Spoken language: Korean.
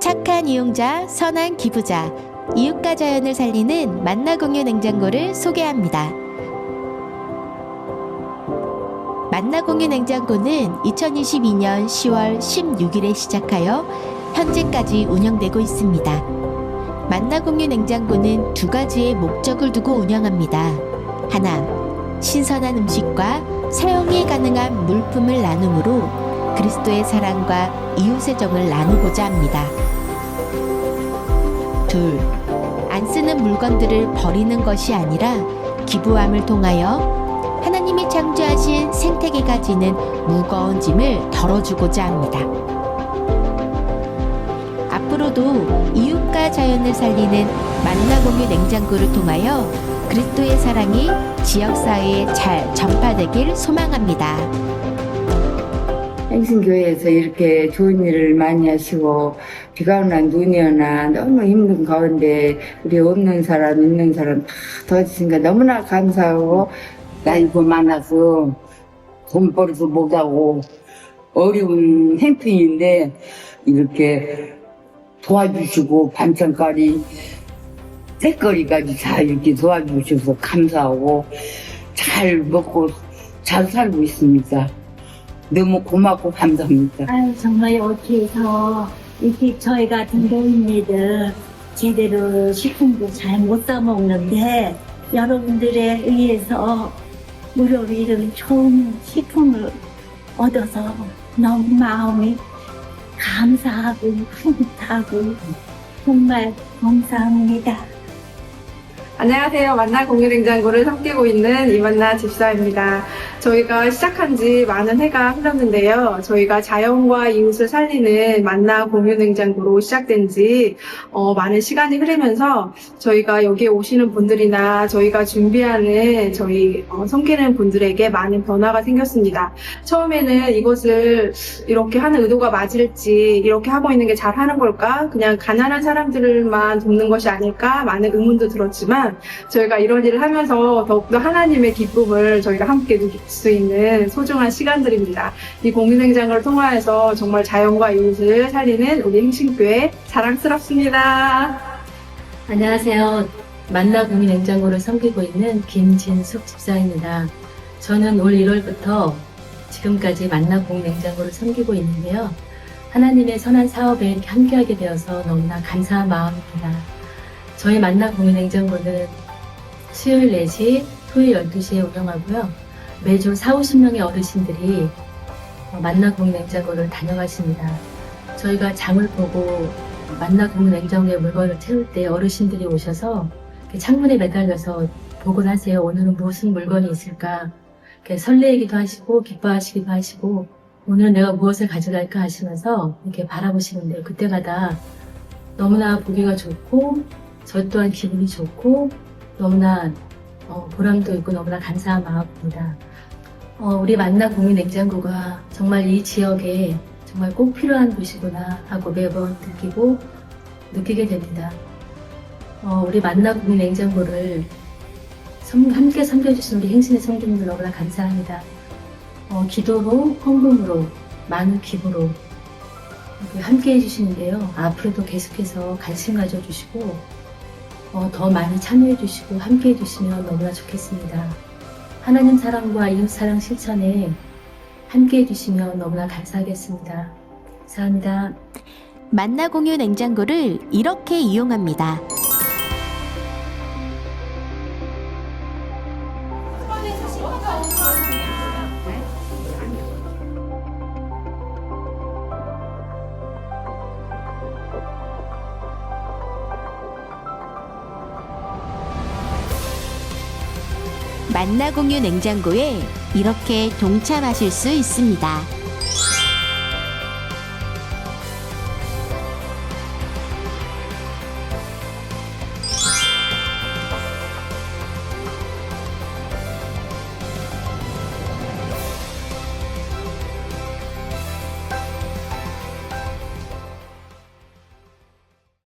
착한 이용자, 선한 기부자, 이웃과 자연을 살리는 만나공유 냉장고를 소개합니다. 만나공유 냉장고는 2022년 10월 16일에 시작하여 현재까지 운영되고 있습니다. 만나공유 냉장고는 두 가지의 목적을 두고 운영합니다. 하나, 신선한 음식과 사용이 가능한 물품을 나눔으로 그리스도의 사랑과 이웃의 정을 나누고자 합니다. 둘, 안 쓰는 물건들을 버리는 것이 아니라 기부함을 통하여 하나님이 창조하신 생태계가 지는 무거운 짐을 덜어주고자 합니다. 앞으로도 이웃과 자연을 살리는 만나공유 냉장고를 통하여 그리스도의 사랑이 지역사회에 잘 전파되길 소망합니다. 행신교회에서 이렇게 좋은 일을 많이 하시고 비가 오나 눈이 오나 너무 힘든 가운데 우리 없는 사람 있는 사람 다 도와주시니까 너무나 감사하고 나이도 많아서 돈벌이도 못하고 어려운 행편인데 이렇게 도와주시고 반찬거리 색거리까지 다 이렇게 도와주셔서 감사하고 잘 먹고 잘 살고 있습니다. 너무 고맙고 감사합니다. 아유, 정말 어떻게 해서 이렇게 저희 같은 노인네들 제대로 식품도 잘 못 사먹는데 여러분들에 의해서 무료 이런 좋은 식품을 얻어서 너무 마음이 감사하고 흐뭇하고 정말 감사합니다. 안녕하세요. 만나 공유냉장고를 섬기고 있는 이만나 집사입니다. 저희가 시작한 지 많은 해가 흘렀는데요. 저희가 자연과 이웃을 살리는 만나 공유냉장고로 시작된 지 어, 많은 시간이 흐르면서 저희가 여기에 오시는 분들이나 저희가 준비하는 저희 어, 섬기는 분들에게 많은 변화가 생겼습니다. 처음에는 이것을 이렇게 하는 의도가 맞을지 이렇게 하고 있는 게 잘하는 걸까? 그냥 가난한 사람들만 돕는 것이 아닐까? 많은 의문도 들었지만 저희가 이런 일을 하면서 더욱더 하나님의 기쁨을 저희가 함께 누릴 수 있는 소중한 시간들입니다. 이 공유냉장고를 통하여서 정말 자연과 이웃을 살리는 우리 행신교회 자랑스럽습니다. 안녕하세요. 만나 국민 냉장고를 섬기고 있는 김진숙 집사입니다. 저는 올 1월부터 지금까지 만나 국민 냉장고를 섬기고 있는데요. 하나님의 선한 사업에 함께하게 되어서 너무나 감사한 마음입니다. 저희 만나 국민 냉장고는 수요일 4시, 토요일 12시에 운영하고요. 매주 4, 50명의 어르신들이 만나 국민 냉장고를 다녀가십니다. 저희가 장을 보고 만나 국민 냉장고에 물건을 채울 때 어르신들이 오셔서 창문에 매달려서 보곤 하세요. 오늘은 무슨 물건이 있을까? 이렇게 설레이기도 하시고 기뻐하시기도 하시고 오늘 내가 무엇을 가져갈까 하시면서 이렇게 바라보시는데 그때마다 너무나 보기가 좋고 저 또한 기분이 좋고 너무나 어, 보람도 있고 너무나 감사한 마음입니다. 어, 우리 만나 국민 냉장고가 정말 이 지역에 정말 꼭 필요한 곳이구나 하고 매번 느끼고 느끼게 됩니다. 어, 우리 만나 국민 냉장고를 섬- 함께 섬겨주신 우리 행신의 성도님들 너무나 감사합니다. 어, 기도로, 헌금으로, 많은 기부로 함께 해주시는데요. 앞으로도 계속해서 관심 가져주시고 어, 더 많이 참여해 주시고 함께 해 주시면 너무나 좋겠습니다. 하나님 사랑과 이웃 사랑 실천에 함께 해 주시면 너무나 감사하겠습니다. 감사합니다. 만나 공유 냉장고를 이렇게 이용합니다. 만나 공유 냉장고에 이렇게 동참하실 수 있습니다.